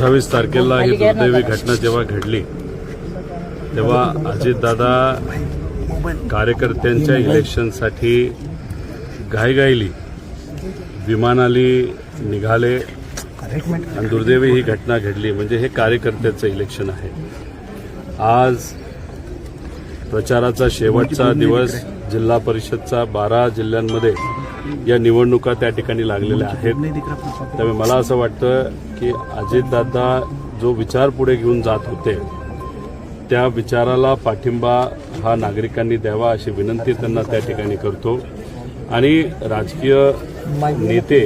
अठ्ठावीस तारखेला ही दुर्दैवी घटना जेव्हा घडली तेव्हा अजितदादा कार्यकर्त्यांच्या इलेक्शनसाठी घाईघाईली. विमानाली निघाले आणि दुर्दैवी ही घटना घडली. म्हणजे हे कार्यकर्त्याचं इलेक्शन आहे. आज प्रचाराचा शेवटचा दिवस जिल्हा परिषदचा बारा जिल्ह्यांमध्ये या निवडणुका त्या ठिकाणी लागलेल्या आहेत. त्यामुळे मला असं वाटतं की अजितदादा जो विचार पुढे घेऊन जात होते त्या विचाराला पाठिंबा हा नागरिकांनी द्यावा अशी विनंती त्यांना त्या ठिकाणी करतो. आणि राजकीय नेते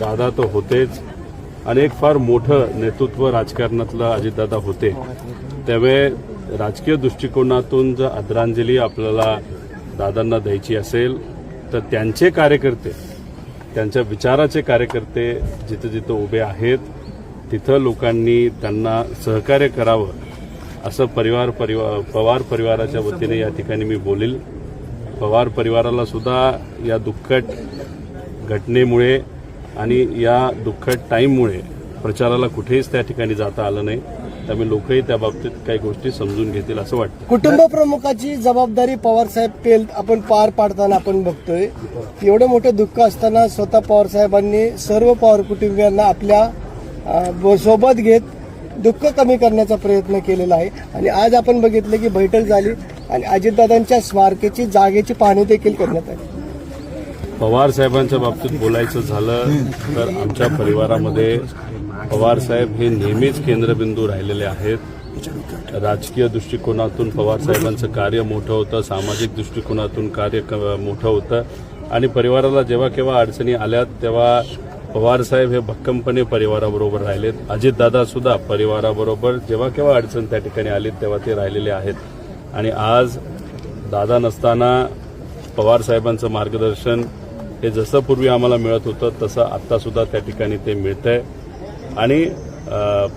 दादा तर होतेच. आणि एक फार मोठं नेतृत्व राजकारणातलं अजितदादा होते. त्यामुळे राजकीय दृष्टिकोनातून जर आदरांजली आपल्याला दादांना द्यायची असेल तर त्यांचे कार्यकर्ते त्यांच्या विचाराचे कार्यकर्ते जिथं जिथं उभे आहेत तिथं लोकांनी त्यांना सहकार्य करावं असं परिवार परिवार पवार परिवाराच्या वतीने या ठिकाणी मी बोलील. पवार परिवाराला सुद्धा या दुःखद घटनेमुळे आणि या दुःखद टाईममुळे प्रचाराला कुठेच त्या ठिकाणी जाता आलं नाही. त्यामुळे लोकही त्या बाबतीत काही गोष्टी समजून घेतील असं वाटतं. कुटुंब प्रमुखाची जबाबदारी पवार साहेब पेल आपण पार पाडताना आपण बघतोय. एवढं मोठं दुःख असताना स्वतः पवार साहेबांनी सर्व पवार कुटुंबियांना आपल्यासोबत घेत दुःख कमी करण्याचा प्रयत्न केलेला आहे. आणि आज आपण बघितलं की बैठक झाली आणि अजितदादांच्या स्मारकाची जागेची पाहणी देखील करण्यात आली. पवार साहेबांच्या बाबतीत बोलायचं झालं तर आमच्या परिवारामध्ये पवार साहेब हे नेहमीच केंद्रबिंदू राहिलेले आहेत. राजकीय दृष्टिकोनातून पवार साहेबांचं कार्य मोठं होतं सामाजिक दृष्टिकोनातून कार्य क- मोठं होतं. आणि परिवाराला जेव्हा केव्हा अडचणी आल्या तेव्हा पवार साहेब हे भक्कमपणे परिवाराबरोबर राहिलेत. अजितदादा सुद्धा परिवाराबरोबर जेव्हा केव्हा अडचण त्या ठिकाणी आली तेव्हा ते राहिलेले आहेत. आणि आज दादा नसताना पवार साहेबांचं मार्गदर्शन हे जसं पूर्वी आम्हाला मिळत होतं तसं आत्तासुद्धा त्या ठिकाणी ते मिळतंय. आणि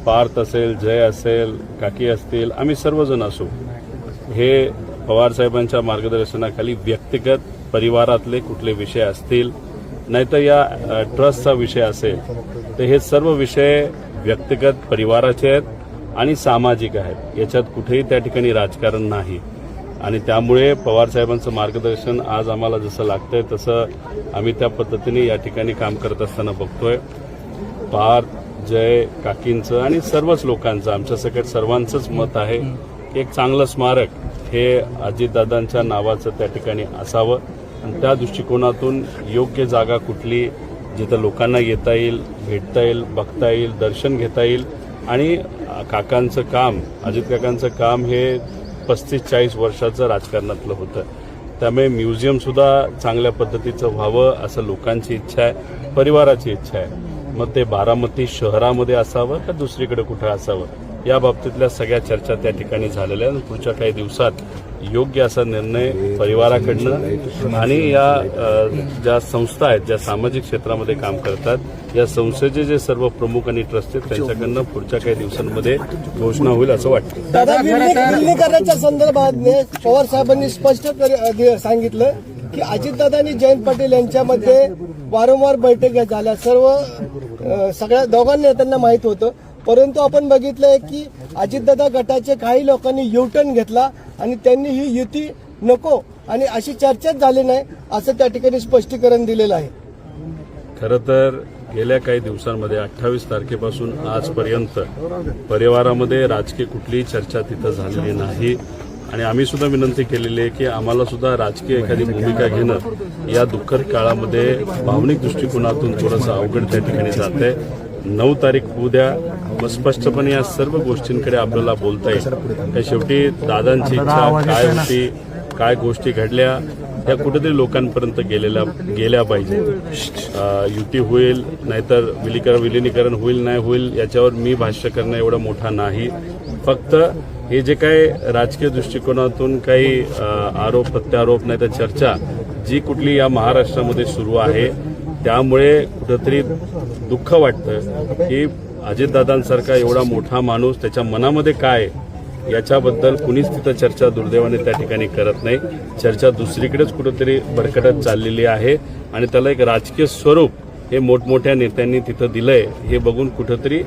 पार्थ असेल जय असेल काकी असतील आम्ही सर्वजण असू. हे पवार साहेबांच्या मार्गदर्शनाखाली व्यक्तिगत परिवारातले कुठले विषय असतील नाहीतर या ट्रस्टचा विषय असेल तर हे सर्व विषय व्यक्तिगत परिवाराचे आहेत आणि सामाजिक आहेत. याच्यात कुठेही त्या ठिकाणी राजकारण नाही. आणि त्यामुळे पवार साहेबांचं मार्गदर्शन आज आम्हाला जसं लागतंय तसं आम्ही त्या पद्धतीने या ठिकाणी काम करत असताना बघतोय. पार्थ जय काकींचं आणि सर्वच लोकांचं आमच्या सकट सर्वांचंच मत आहे की एक चांगलं स्मारक हे अजितदादांच्या नावाचं त्या ठिकाणी असावं. आणि त्या दृष्टिकोनातून योग्य जागा कुठली जिथं लोकांना येता येईल भेटता येईल बघता येईल दर्शन घेता येईल. आणि काकांचं काम अजित काकांचं काम हे पस्तीस चाळीस वर्षाचं राजकारणातलं होतं. त्यामुळे म्युझियम सुद्धा चांगल्या पद्धतीचं व्हावं असं लोकांची इच्छा आहे परिवाराची इच्छा आहे. मग ते बारामती शहरामध्ये असावं का दुसरीकडे कुठं असावं? या बाबतीतल्या सगळ्या चर्चा त्या ठिकाणी झालेल्या आहेत. पुढच्या काही दिवसात योग्य असा निर्णय परिवाराकडनं आणि या ज्या संस्था आहेत ज्या सामाजिक क्षेत्रामध्ये काम करतात या संस्थेचे जे सर्व प्रमुख आणि ट्रस्ट आहेत त्यांच्याकडनं पुढच्या काही दिवसांमध्ये घोषणा होईल असं वाटतं. दादा विलीनी- संदर्भात पवार साहेबांनी स्पष्ट सांगितलं की अजितदादा आणि जयंत पाटील यांच्यामध्ये वारंवार बैठका झाल्या. सर्व सगळ्या दोघांना नेत्यांना माहीत होतं. परंतु आपण बघितलंय की अजितदादा गटाचे काही लोकांनी युटर्न घेतला आणि त्यांनी ही युती नको आणि अशी चर्चाच झाली नाही असं त्या ठिकाणी स्पष्टीकरण दिलेलं आहे. खरं तर गेल्या काही दिवसांमध्ये अठ्ठावीस तारखेपासून आजपर्यंत परिवारामध्ये राजकीय कुठलीही चर्चा तिथं झालेली नाही. आणि आम्ही सुद्धा विनंती केलेली आहे की आम्हाला सुद्धा राजकीय एखादी भूमिका घेणं या दुःखद काळामध्ये भावनिक दृष्टिकोनातून थोडंसं अवघड त्या ठिकाणी जात आहे. नऊ तारीख उद्या मग स्पष्टपणे या सर्व गोष्टींकडे आपल्याला बोलता येईल. शेवटी दादांची इच्छा काय होती काय गोष्टी घडल्या त्या कुठेतरी लोकांपर्यंत गेलेल्या गेल्या पाहिजे. युती होईल नाहीतर विलीकरण विलिनीकरण होईल नाही होईल याच्यावर मी भाष्य करणं एवढा मोठा नाही. फक्त हे जे काय राजकीय दृष्टिकोनातून काही आरोप प्रत्यारोप नाही तर चर्चा जी कुठली या महाराष्ट्रामध्ये सुरू आहे त्यामुळे कुठंतरी दुःख वाटतं की अजितदादांसारखा एवढा मोठा माणूस त्याच्या मनामध्ये काय? याच्याबद्दल कुणीच तिथं चर्चा दुर्दैवाने त्या ठिकाणी करत नाही. चर्चा दुसरीकडेच कुठंतरी भरकटत चाललेली आहे. आणि त्याला एक राजकीय स्वरूप हे मोठमोठ्या नेत्यांनी तिथं दिलंय हे बघून कुठंतरी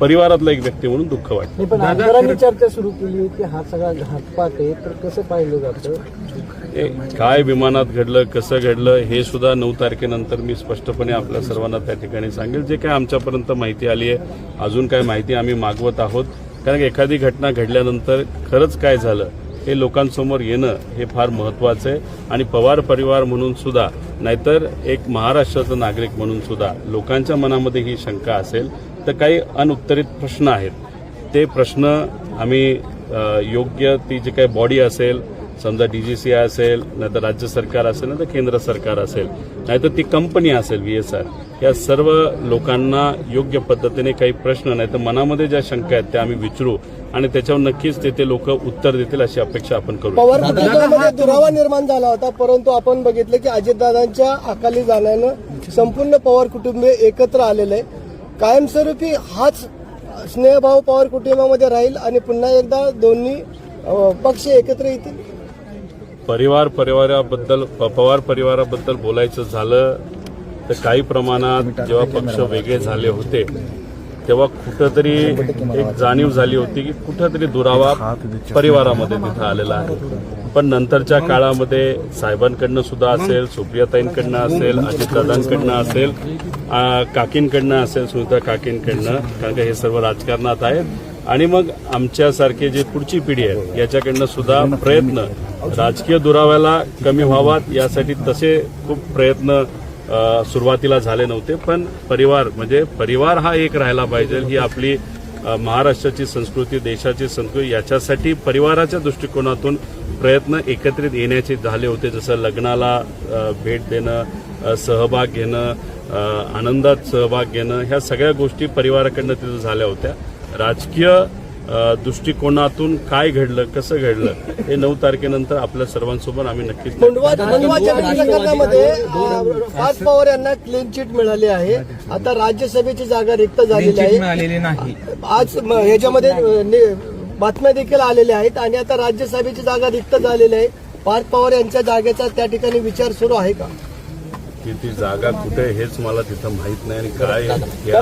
परिवारातला एक व्यक्ती म्हणून दुःख वाटतं. नाही, पण आमदारांनी चर्चा सुरू केली की हा सगळा घातपात आहे तर कसं पाहिलं जातं? काय विमानात घडलं कसं घडलं हे सुद्धा नऊ तारखेनंतर मी स्पष्टपणे आपल्या सर्वांना त्या ठिकाणी सांगेल. जे काय आमच्यापर्यंत माहिती आली आहे अजून काय माहिती आम्ही मागवत आहोत. कारण की एखादी घटना घडल्यानंतर खरंच काय झालं हे लोकांसमोर येणं हे फार महत्वाचं आहे. आणि पवार परिवार म्हणून सुद्धा नाहीतर एक महाराष्ट्राचा नागरिक म्हणून सुद्धा लोकांच्या मनामध्ये ही शंका असेल तर काही अनुत्तरित प्रश्न आहेत. ते प्रश्न आम्ही योग्य ती जी काही बॉडी असेल समजा डीजीसीआय असेल नाहीतर राज्य सरकार असेल नाहीतर केंद्र सरकार असेल नाहीतर ती कंपनी असेल व्ही एस आर या सर्व लोकांना योग्य पद्धतीने काही प्रश्न नाही तर मनामध्ये ज्या शंका आहेत त्या आम्ही विचारू आणि त्याच्यावर नक्कीच ते ते लोक उत्तर देतील अशी अपेक्षा आपण करू पवार कुटुंबामध्ये दुरावा निर्माण झाला होता परंतु आपण बघितलं की अजितदादांच्या अकाली जाण्यानं संपूर्ण पवार कुटुंबीय एकत्र आलेलं. आहे कायमस्वरूपी हाच स्नेहभाव पवार कुटुंबामध्ये राहील आणि पुन्हा एकदा दोन्ही पक्ष एकत्र येतील? परिवार परिवाराबद्दल प- पवार परिवाराबद्दल बोलायचं झालं तर काही प्रमाणात जेव्हा पक्ष वेगळे झाले होते तेव्हा कुठंतरी एक जाणीव झाली होती की कुठंतरी दुरावा परिवारामध्ये तिथं आलेला आहे. पण नंतरच्या काळामध्ये साहेबांकडनं सुद्धा असेल सुप्रियाताईंकडनं असेल अजितदादांकडनं असेल काकींकडनं असेल सुनीता काकींकडनं कारण का हे सर्व राजकारणात आहेत. आणि मग आमच्यासारखे जे पुढची पिढी आहे याच्याकडनं सुद्धा प्रयत्न राजकीय दुराव्याला कमी व्हावात यासाठी तसे खूप प्रयत्न सुरुवातीला झाले नव्हते. पण परिवार म्हणजे परिवार हा एक राहायला पाहिजे. ही आपली महाराष्ट्राची संस्कृती देशाची संस्कृती याच्यासाठी परिवाराच्या दृष्टिकोनातून प्रयत्न एकत्रित येण्याचे झाले होते. जसं लग्नाला भेट देणं सहभाग घेणं आनंदात सहभाग घेणं ह्या सगळ्या गोष्टी परिवाराकडनं तिथं झाल्या होत्या. राजकीय दृष्टिकोनातून काय घडलं कसं घडलं हे नऊ तारखेनंतर आपल्या सर्वांसोबत आम्ही नक्कीच पाच पवार यांना क्लीन चिट मिळाली आहे. आता राज्यसभेची जागा रिक्त झालेली आहे. मिळालेली नाही. आज नि- बातम्या देखील आलेल्या आहेत आणि आता राज्यसभेची जागा रिक्त झालेली आहे. पार्थ पवार यांच्या जागेचा त्या ठिकाणी विचार सुरू आहे का? की ती जागा कुठे हेच मला तिथं माहीत नाही आणि काय या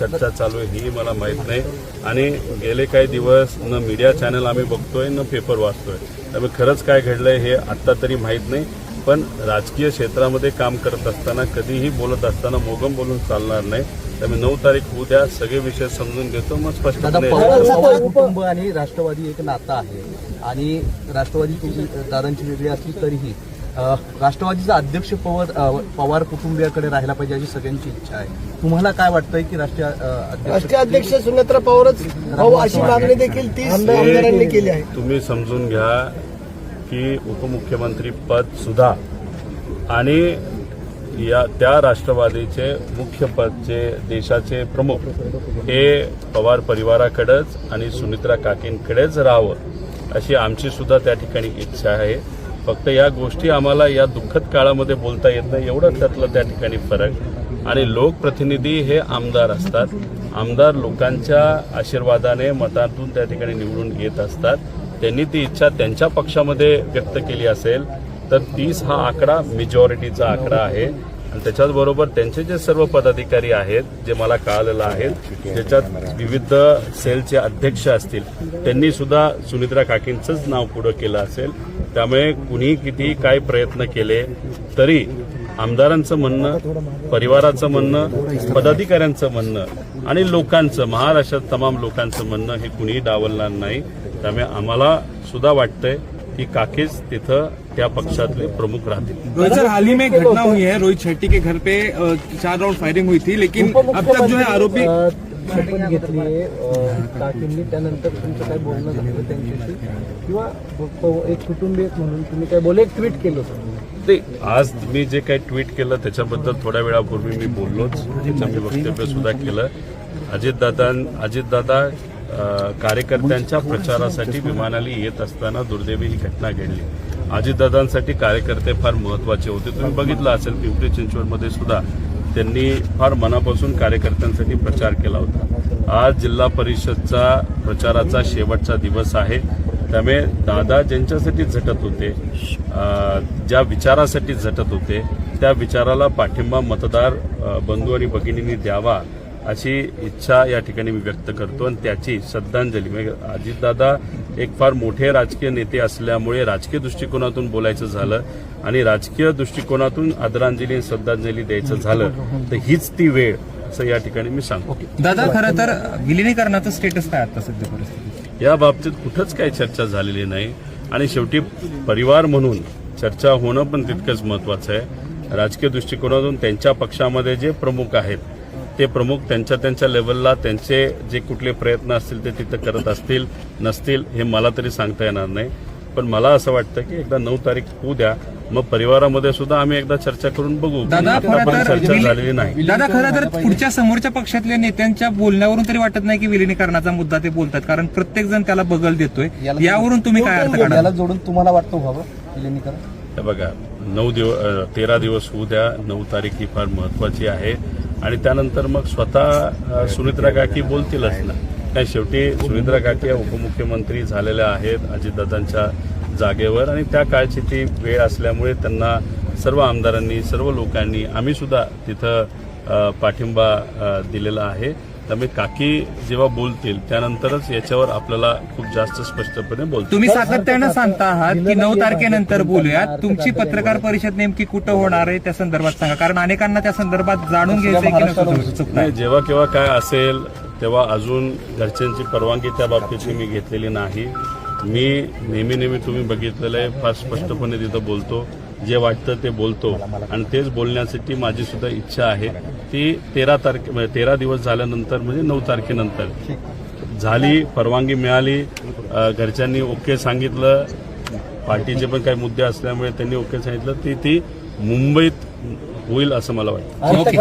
चर्चा चालू आहे ही मला माहीत नाही. आणि गेले काही दिवस न मीडिया चॅनल आम्ही बघतोय न पेपर वाचतोय. त्यामुळे खरंच काय घडलंय हे आत्ता तरी माहीत नाही. पण राजकीय क्षेत्रामध्ये काम करत असताना कधीही बोलत असताना मोगम बोलून चालणार नाही. त्यामुळे नऊ तारीख होऊ द्या सगळे विषय समजून घेतो. मग पवार कुटुंब आणि राष्ट्रवादी एक नातं आहे. आणि राष्ट्रवादी दादांची वेगळी असली तरीही राष्ट्रवादीचा अध्यक्ष पवार पवार कुटुंबियाकडे राहायला पाहिजे अशी सगळ्यांची इच्छा आहे. तुम्हाला काय वाटतंय की राष्ट्रीय अध्यक्ष राष्ट्रीय अध्यक्ष सुनेत्रा पवारच अशी मागणी देखील तीस आमदारांनी केली आहे. तुम्ही समजून घ्या की उपमुख्यमंत्री पद सुद्धा आणि या त्या राष्ट्रवादीचे मुख्य पदचे देशाचे प्रमुख हे पवार परिवाराकडेच आणि सुनित्रा काकींकडेच राहावं अशी आमची सुद्धा त्या ठिकाणी इच्छा आहे. फक्त या गोष्टी आम्हाला या दुःखद काळामध्ये बोलता येत नाही. एवढं त्यातलं त्या ठिकाणी फरक. आणि लोकप्रतिनिधी हे आमदार असतात. आमदार लोकांच्या आशीर्वादाने मतातून त्या ठिकाणी निवडून येत असतात. त्यांनी ती इच्छा त्यांच्या पक्षामध्ये व्यक्त केली असेल तर तीस हा आकडा मेजॉरिटीचा आकडा आहे. आणि त्याच्याचबरोबर त्यांचे जे सर्व पदाधिकारी आहेत जे मला कळालेलं आहेत ज्याच्यात विविध सेलचे अध्यक्ष असतील त्यांनी सुद्धा सुनित्रा काकींचंच नाव पुढं केलं असेल. त्यामुळे कुणी किती काय प्रयत्न केले तरी आमदारांचं म्हणणं परिवाराचं म्हणणं पदाधिकाऱ्यांचं म्हणणं आणि लोकांचं महाराष्ट्रात तमाम लोकांचं म्हणणं हे कुणीही डावलणार नाही. त्यामुळे आम्हाला सुद्धा वाटतंय की काकीच तिथं त्या पक्षातले प्रमुख राहतील. रोहित सर हाल ही में एक घटना हुई है रोहित शेट्टी के घर पे अ, चार राउंड फायरिंग हुई थी लेकिन अब तक जो है आरोपी घेतली आहे काकींनी त्यानंतर तुमचं काय बोलणं झालं त्यांच्याशी? किंवा प- एक कुटुंबीय म्हणून तुम्ही काय बोल एक ट्विट केलं होतं ते आज मी जे काही ट्विट केलं त्याच्याबद्दल थोड्या वेळापूर्वी मी बोललोच. त्याचं मी वक्तव्य सुद्धा केलं. अजितदादा अजितदादा कार्यकर्त्यांच्या प्रचारासाठी विमानाली येत असताना दुर्दैवी ही घटना घडली. अजितदादांसाठी कार्यकर्ते फार महत्त्वाचे होते. तुम्ही बघितलं असेल पिंपरी चिंचवडमध्ये सुद्धा त्यांनी फार मनापासून कार्यकर्त्यांसाठी प्रचार केला होता. आज जिल्हा परिषदचा प्रचाराचा शेवटचा दिवस आहे. त्यामुळे दादा ज्यांच्यासाठी झटत होते ज्या विचारासाठी झटत होते त्या विचाराला पाठिंबा मतदार बंधू आणि भगिनींनी द्यावा अशी इच्छा या ठिकाणी मी व्यक्त करतो आणि त्याची श्रद्धांजली. म्हणजे अजितदादा एक फार मोठे राजकीय नेते असल्यामुळे राजकीय दृष्टिकोनातून बोलायचं झालं आणि राजकीय दृष्टिकोनातून आदरांजली आणि श्रद्धांजली द्यायचं झालं तर हीच ती वेळ असं या ठिकाणी मी सांगतो. दादा खरं तर विलिनीकरणाचं स्टेटस काय आता सध्या परिस्थिती या बाबतीत कुठंच काही चर्चा झालेली नाही. आणि शेवटी परिवार म्हणून चर्चा होणं पण तितकंच महत्वाचं आहे. राजकीय दृष्टिकोनातून त्यांच्या पक्षामध्ये जे प्रमुख आहेत ते प्रमुख त्यांच्या त्यांच्या लेवलला त्यांचे जे कुठले प्रयत्न असतील ते तिथं करत असतील नसतील हे मला तरी सांगता येणार नाही. पण मला असं वाटतं की एकदा नऊ तारीख होऊ द्या. मग परिवारामध्ये सुद्धा आम्ही एकदा चर्चा करून बघू. पण दादा खरं आतापर्यंत तर चर्चा झालेली नाही. दादा खरं तर पुढच्या समोरच्या पक्षातल्या नेत्यांच्या बोलण्यावरून तरी वाटत नाही की विलिनीकरणाचा मुद्दा ते बोलतात. कारण प्रत्येक जण त्याला बगल देतोय. यावरून तुम्ही काय अर्थ काढा याला जोडून तुम्हाला वाटतं व्हावं विलिनीकरण? हे बघा नऊ दिवस तेरा दिवस होऊ द्या. नऊ तारीख ही फार महत्वाची आहे. आणि त्यानंतर मग स्वतः सुमित्रा काकी बोलतीलच ना. काय शेवटी सुमित्रा काकी या उपमुख्यमंत्री झालेल्या आहेत अजितदादांच्या जागेवर आणि त्या काळची ती वेळ असल्यामुळे त्यांना सर्व आमदारांनी सर्व लोकांनी आम्हीसुद्धा तिथं पाठिंबा दिलेला आहे. त्यामुळे काकी जेव्हा बोलतील त्यानंतरच याच्यावर आपल्याला खूप जास्त स्पष्टपणे बोलतो तुम्ही सातत्यानं सांगता आहात की नऊ तारखेनंतर बोलूयात. तुमची पत्रकार परिषद नेमकी कुठं होणार आहे त्या संदर्भात सांगा. कारण अनेकांना त्या संदर्भात जाणून नाही जेव्हा केव्हा काय असेल तेव्हा अजून घरच्यांची परवानगी त्या बाबतीतली मी घेतलेली नाही. मी नेहमी नेहमी तुम्ही बघितलेलं आहे फार स्पष्टपणे तिथं बोलतो. जे वाटतं ते बोलतो. आणि तेच बोलण्यासाठी माझी सुद्धा इच्छा आहे. ती तेरा तारखे तेरा दिवस झाल्यानंतर म्हणजे नऊ तारखेनंतर. झाली परवानगी मिळाली. घरच्यांनी ओके सांगितलं. पार्टीचे पण काही मुद्दे असल्यामुळे त्यांनी ओके सांगितलं. ती ती मुंबईत होईल असं मला वाटतं. ओके.